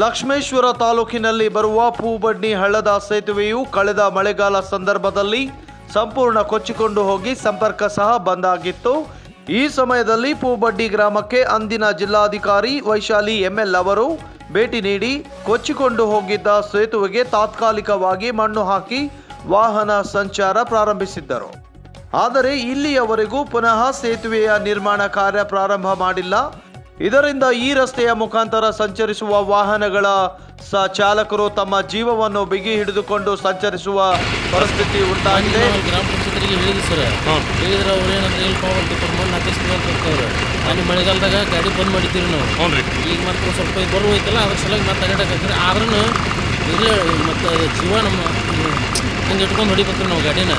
ಲಕ್ಷ್ಮೇಶ್ವರ ತಾಲೂಕಿನಲ್ಲಿ ಬರುವ ಪೂಬಡ್ಡಿ ಹಳ್ಳದ ಸೇತುವೆಯು ಕಳೆದ ಮಳೆಗಾಲ ಸಂದರ್ಭದಲ್ಲಿ ಸಂಪೂರ್ಣ ಕೊಚ್ಚಿಕೊಂಡು ಹೋಗಿ ಸಂಪರ್ಕ ಸಹ ಬಂದ್ ಆಗಿತ್ತು ಈ ಸಮಯದಲ್ಲಿ ಪೂಬಡ್ಡಿ ಗ್ರಾಮಕ್ಕೆ ಅಂದಿನ ಜಿಲ್ಲಾಧಿಕಾರಿ ವೈಶಾಲಿ ಎಂಎಲ್ ಅವರು ಭೇಟಿ ನೀಡಿ ಕೊಚ್ಚಿಕೊಂಡು ಹೋಗಿದ್ದ ಸೇತುವೆಗೆ ತಾತ್ಕಾಲಿಕವಾಗಿ ಮಣ್ಣು ಹಾಕಿ ವಾಹನ ಸಂಚಾರ ಪ್ರಾರಂಭಿಸಿದ್ದರು. ಆದರೆ ಇಲ್ಲಿಯವರೆಗೂ ಪುನಃ ಸೇತುವೆಯ ನಿರ್ಮಾಣ ಕಾರ್ಯ ಪ್ರಾರಂಭ ಮಾಡಿಲ್ಲ. ಇದರಿಂದ ಈ ರಸ್ತೆಯ ಮುಖಾಂತರ ಸಂಚರಿಸುವ ವಾಹನಗಳ ಸ ಚಾಲಕರು ತಮ್ಮ ಜೀವವನ್ನು ಬಿಗಿ ಹಿಡಿದುಕೊಂಡು ಸಂಚರಿಸುವ ಪರಿಸ್ಥಿತಿ ಉಂಟಾಗಿದೆ. ಗ್ರಾಮ ಪಂಚಾಯತ್ರಿಗೆ ಹೇಳಿದ್ವಿ ಸರ್. ಹೇಳಿದ್ರೆ ಅವ್ರು ಏನಂತ ಹೇಳ್ಕೊಂಡು ಮಣ್ಣು ಹಾಕಿಸ್ತೀವಿ ಅಂತ ಹೇಳ್ತಾರೆ ಅಲ್ಲಿ ಮಳೆಗಾಲದಾಗ ಗಾಡಿ ಬಂದ್ ಮಾಡಿದ್ದೀವಿ ನಾವು. ಹ್ಞೂ ರೀ ಈಗ ಮತ್ತೆ ಸ್ವಲ್ಪ ಬರುವ ಐತಲ್ಲ ಅದ್ರ ಸಲುವಾಗಿ ಮತ್ತೆ ಅಡ್ಡಾಡಕತ್ತೀರಿ ಆದ್ರೂ ಇಲ್ಲೇ ಮತ್ತು ಜೀವ ನಮ್ಮ ಹಿಂಗೆ ಇಟ್ಕೊಂಡು ಹೊಡಿಬೇಕು ನಾವು ಗಾಡಿನ.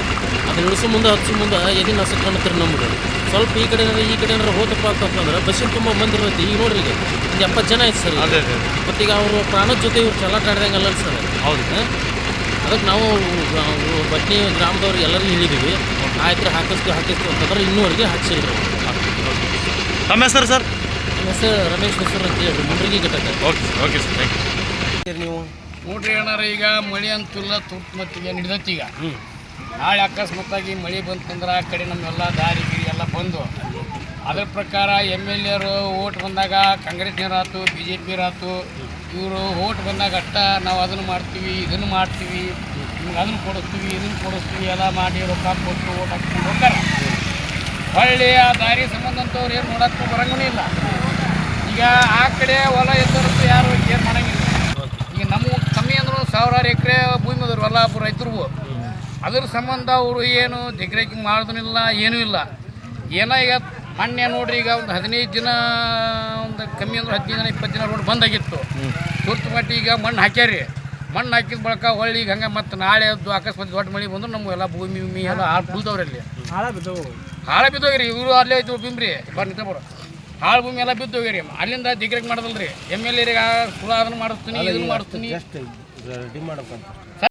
ಅದನ್ನ ಇಳಿಸೋ ಮುಂದೆ ಹಚ್ಚು ಮುಂದೆ ಎದಿನ ಹಸಕ್ ಕಾಣುತ್ತೀರಿ ನಮ್ಗೆ. ಸ್ವಲ್ಪ ಈ ಕಡೆ ಈ ಕಡೆ ಏನಾರ ಹೋತಪ್ಪ ಅಂತಂದ್ರೆ ಬಸ್ಸಿನ ತುಂಬ ಬಂದಿರ್ತೈತಿ ಈಗ ನೋಡ್ರಿ ಈಗ. ಒಂದು ಎಪ್ಪತ್ತು ಜನ ಐತೆ ಸರ್ ಅದೇ ಅದೇ ಮತ್ತೀಗ ಅವರು ಪ್ರಾಣದ ಜೊತೆ ಇವ್ರು ಚಲಾಟ ಆಡ್ದಂಗೆ ಅಲ್ಲ ಸರ್. ಹೌದು. ಅದಕ್ಕೆ ನಾವು ಬಟ್ನಿ ಗ್ರಾಮದವ್ರು ಎಲ್ಲರಿಗೂ ಹೇಳಿದ್ದೀವಿ. ಆಯ್ತು ಹಾಕಿಸ್ತು ಹಾಕಿಸ್ತೀವಿ ಅಂತಂದ್ರೆ ಇನ್ನೂವರೆಗೆ ಹಾಕ್ಸಿಲ್ಲ ರೀ ತಮ್ಮ ಹೆಸರು ಸರ್? ನಮ್ಮ ಹೆಸರು ರಮೇಶ್ ಹೆಸರು ಅಂತ ಹೇಳಿ ಮುಂಡ್ರಿಗೆ ಘಟಕ. Okay okay sir thank you ನೀವು ನೋಡ್ರಿ ಏನಾರ ಈಗ ಮಳೆ ಅಂತಲ್ಲ ತುರ್ತು ಹಿಡಿದೈತಿ ಈಗ. ನಾಳೆ ಅಕಸ್ಮಾತಾಗಿ ಮಳೆ ಬಂತಂದ್ರೆ ಆ ಕಡೆ ನಮ್ಮೆಲ್ಲ ದಾರಿ ಗಿರಿ ಎಲ್ಲ ಬಂದು. ಅದ್ರ ಪ್ರಕಾರ ಎಂ ಎಲ್ ಎರು ಓಟ್ ಬಂದಾಗ ಕಾಂಗ್ರೆಸ್ನವರಾಯ್ತು ಬಿ ಜೆ ಪಿಯರಾತು ಇವರು ಓಟ್ ಬಂದಾಗ ಅಟ್ಟ ನಾವು ಅದನ್ನು ಮಾಡ್ತೀವಿ, ಇದನ್ನು ಮಾಡ್ತೀವಿ, ನಿಮ್ಗೆ ಅದನ್ನು ಕೊಡಿಸ್ತೀವಿ, ಇದನ್ನು ಕೊಡಿಸ್ತೀವಿ, ಎಲ್ಲ ಮಾಡಿ ರೊಕ್ಕ ಕೊಟ್ಟು ಓಟ್ ಹಾಕ್ಕೊಂಡು ಹೋಗ್ತಾರೆ. ಹೊಳ್ಳಿ ಆ ದಾರಿ ಸಂಬಂಧಂಥವ್ರು ಏನು ನೋಡೋಕ್ಕೂ ಬರಂಗೂ ಇಲ್ಲ. ಈಗ ಆ ಕಡೆ ಹೊಲ ಎದ್ದವ್ರದ್ದು ಯಾರು ಏನು ಮಾಡೋಂಗಿಲ್ಲ. ಈಗ ನಮ್ಮ ಕಮ್ಮಿ ಅಂದ್ರೂ ಸಾವಿರಾರು ಎಕರೆ ಭೂಮಿ ಅದ್ರ ಹೊಲ ರೈತರು ಅದ್ರ ಸಂಬಂಧ ಅವರು ಏನು ದಿಗ್ರೇಕಿಂಗ್ ಮಾಡೋದನಿಲ್ಲ ಏನೂ ಇಲ್ಲ. ಏನೋ ಈಗ ಮೊನ್ನೆ ನೋಡ್ರಿ ಈಗ ಒಂದು ಹದಿನೈದು ದಿನ ಒಂದು ಕಮ್ಮಿ ಅಂದ್ರೆ ಹದಿನೈದು ದಿನ ಇಪ್ಪತ್ತು ದಿನ ರೋಡ್ ಬಂದಾಗಿತ್ತು. ತುರ್ತು ಮಟ್ಟಿ ಈಗ ಮಣ್ಣು ಹಾಕ್ಯಾರಿ. ಮಣ್ಣು ಹಾಕಿದ ಬಳಿಕ ಹೊಳ್ಳಿ ಈಗ ಹಂಗೆ ಮತ್ತು ನಾಳೆ ಅದು ಅಕಸ್ಮಾತ್ ದೊಡ್ಡ ಮಳೆ ಬಂದ್ರೆ ನಮಗೆಲ್ಲ ಭೂಮಿ ಭೂಮಿ ಎಲ್ಲ ಹಾಳು ಬೀಳ್ದವ್ರಿ ಅಲ್ಲಿ ಹಾಳ ಬಿದ್ದೋಗಿರಿ ಇವರು ಅಲ್ಲೇ ಇದ್ದು ಬಿಂಬ್ರಿ ಬರ್ನಿ ಬರೋ ಹಾಳು ಭೂಮಿ ಎಲ್ಲ ಬಿದ್ದೋಗಿರಿ ಅಲ್ಲಿಂದ ದಿಗ್ರೇಕ್ ಮಾಡೋದಲ್ರಿ. ಎಂ ಎಲ್ ಎರಿಗೆ ಸುಳ ಅದನ್ನು ಮಾಡಿಸ್ತೀನಿ ಇದನ್ನು ಮಾಡಿಸ್ತೀನಿ.